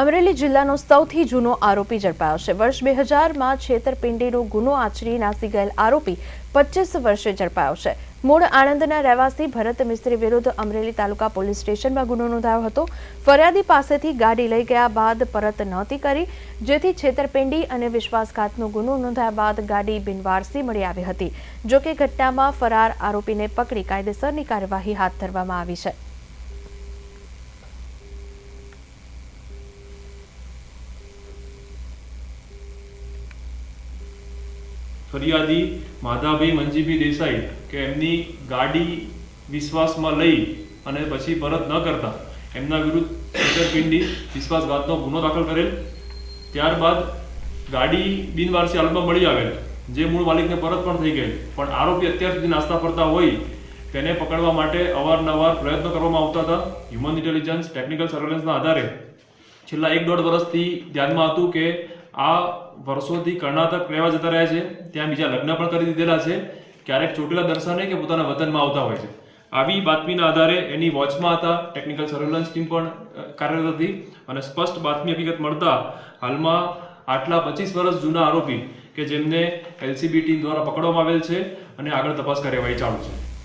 અમરેલી જિલ્લાનો સૌથી જૂનો આરોપી ઝડપાયો છે. વર્ષ બે હજારમાં છેતરપિંડીનો ગુનો આચરી નાસી ગયેલ આરોપી પચીસ વર્ષે ઝડપાયો છે. મૂળ આણંદના રહેવાસી ભરત મિસ્ત્રી વિરુદ્ધ અમરેલી તાલુકા પોલીસ સ્ટેશનમાં ગુનો નોંધાયો હતો. ફરિયાદી પાસેથી ગાડી લઈ ગયા બાદ પરત નહોતી કરી, જેથી છેતરપિંડી અને વિશ્વાસઘાતનો ગુનો નોંધાયા બાદ ગાડી બિનવારસી મળી આવી હતી. જોકે ઘટનામાં ફરાર આરોપીને પકડી કાયદેસરની કાર્યવાહી હાથ ધરવામાં આવી છે. ફરિયાદી માધાભાઈ મંજીભાઈ દેસાઈ કે એમની ગાડી વિશ્વાસમાં લઈ અને પછી પરત ન કરતા, એમના વિરુદ્ધ છેતરપિંડી વિશ્વાસઘાતનો ગુનો દાખલ કરેલ. ત્યારબાદ ગાડી બિનવારસી હાલતમાં મળી આવેલ, જે મૂળ માલિકને પરત પણ થઈ ગયેલ. પણ આરોપી અત્યાર સુધી નાસ્તા ફરતા હોય તેને પકડવા માટે અવારનવાર પ્રયત્નો કરવામાં આવતા હતા. હ્યુમન ઇન્ટેલિજન્સ ટેકનિકલ સર્વેલન્સના આધારે છેલ્લા એક દોઢ વર્ષથી ધ્યાનમાં હતું કે આ વર્ષોથી કર્ણાટક રહેવા જતા રહ્યા છે. ત્યાં બીજા લગ્ન પણ કરી દીધેલા છે. ક્યારેક ચોટીલા દર્શને કે પોતાના વતનમાં આવતા હોય છે. આવી બાતમીના આધારે એની વોચમાં હતા ટેકનિકલ સર્વેલન્સ ટીમ પણ કાર્યરત હતી અને સ્પષ્ટ બાતમી હકીકત મળતા હાલમાં આટલા પચીસ વર્ષ જૂના આરોપી કે જેમને એલસીબી ટીમ દ્વારા પકડવામાં આવેલ છે અને આગળ તપાસ કાર્યવાહી ચાલુ છે.